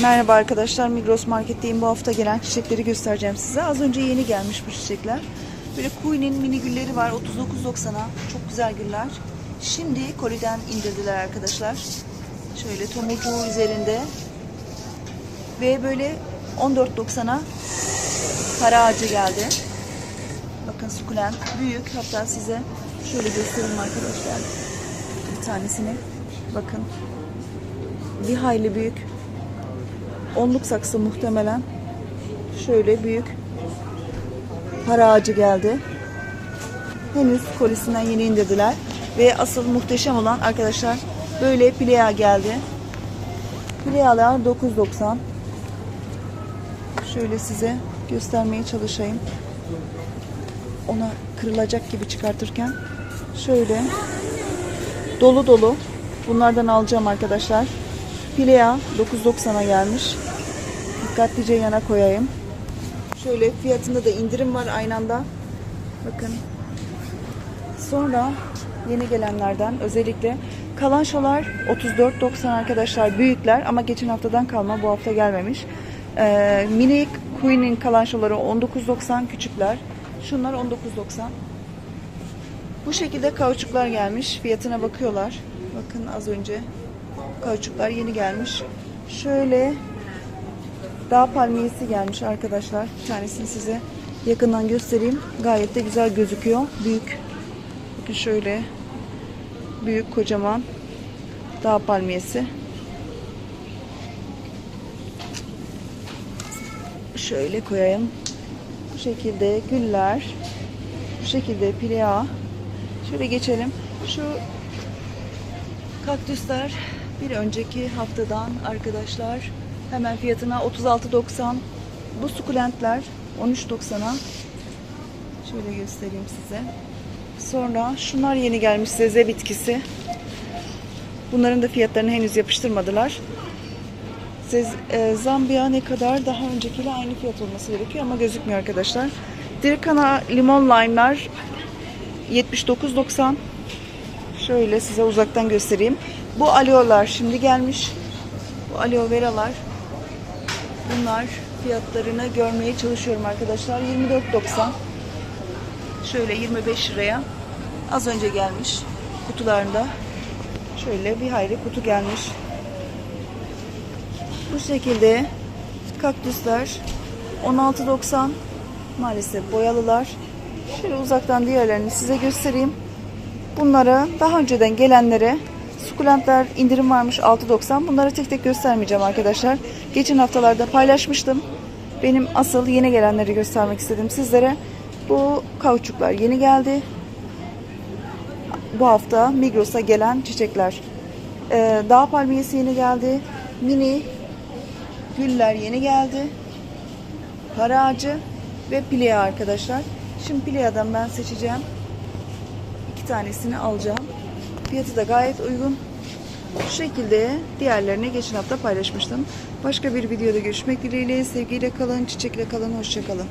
Merhaba arkadaşlar Migros Market'teyim. Bu hafta gelen çiçekleri göstereceğim size. Az önce yeni gelmiş bu çiçekler. Böyle Queen'in mini gülleri var 39.90'a. Çok güzel güller. Şimdi koliden indirdiler arkadaşlar. Şöyle tomurcuğu üzerinde. Ve böyle 14.90'a para ağacı geldi. Bakın sukulent büyük. Hatta size şöyle göstereyim arkadaşlar. Bir tanesini. Bakın. Bir hayli büyük. Onluk saksı muhtemelen. Şöyle büyük. Para ağacı geldi. Henüz kolisinden yeni indirdiler. Ve asıl muhteşem olan arkadaşlar böyle plea geldi. Plealar 9.90. Şöyle size göstermeye çalışayım. Ona kırılacak gibi çıkartırken şöyle dolu dolu bunlardan alacağım arkadaşlar. Pilea 9.90'a gelmiş. Dikkatlice yana koyayım. Şöyle fiyatında da indirim var aynı anda. Bakın. Sonra yeni gelenlerden özellikle kalanşolar 34.90 arkadaşlar büyükler ama geçen haftadan kalma bu hafta gelmemiş. Ee, mini Queen'in kalanşoları 19.90 küçükler. Şunlar 19.90. Bu şekilde kauçuklar gelmiş. Fiyatına bakıyorlar. Bakın az önce kauçuklar yeni gelmiş. Şöyle dağ palmiyesi gelmiş arkadaşlar. Bir tanesini size yakından göstereyim. Gayet de güzel gözüküyor. Büyük. Bakın şöyle büyük kocaman dağ palmiyesi. Şöyle koyayım. Bu şekilde güller. Bu şekilde pilea. Şöyle geçelim. Şu kaktüsler bir önceki haftadan arkadaşlar hemen fiyatına 36.90 bu sukulentler 13.90'a şöyle göstereyim size. Sonra şunlar yeni gelmiş zeze bitkisi. Bunların da fiyatlarını henüz yapıştırmadılar. Zez, e, Zambiya ne kadar? Daha öncekiyle aynı fiyat olması gerekiyor ama gözükmüyor arkadaşlar. Dirkana limon lime'lar 79.90 Şöyle size uzaktan göstereyim. Bu aloe'lar şimdi gelmiş. Bu aloe veralar. Bunlar fiyatlarını görmeye çalışıyorum arkadaşlar. 24.90. Şöyle 25 liraya. Az önce gelmiş kutularında. Şöyle bir hayli kutu gelmiş. Bu şekilde kaktüsler 16.90 maalesef boyalılar. Şöyle uzaktan diğerlerini size göstereyim. Bunlara daha önceden gelenlere sukulentler indirim varmış 6.90. Bunları tek tek göstermeyeceğim arkadaşlar. Geçen haftalarda paylaşmıştım. Benim asıl yeni gelenleri göstermek istedim sizlere. Bu kauçuklar yeni geldi. Bu hafta Migros'a gelen çiçekler. Ee, dağ palmiyesi yeni geldi. Mini güller yeni geldi. Para ağacı ve pilea arkadaşlar. Şimdi pileadan ben seçeceğim iki tanesini alacağım. Fiyatı da gayet uygun. Şu şekilde diğerlerini geçen hafta paylaşmıştım. Başka bir videoda görüşmek dileğiyle. Sevgiyle kalın, çiçekle kalın, hoşça kalın.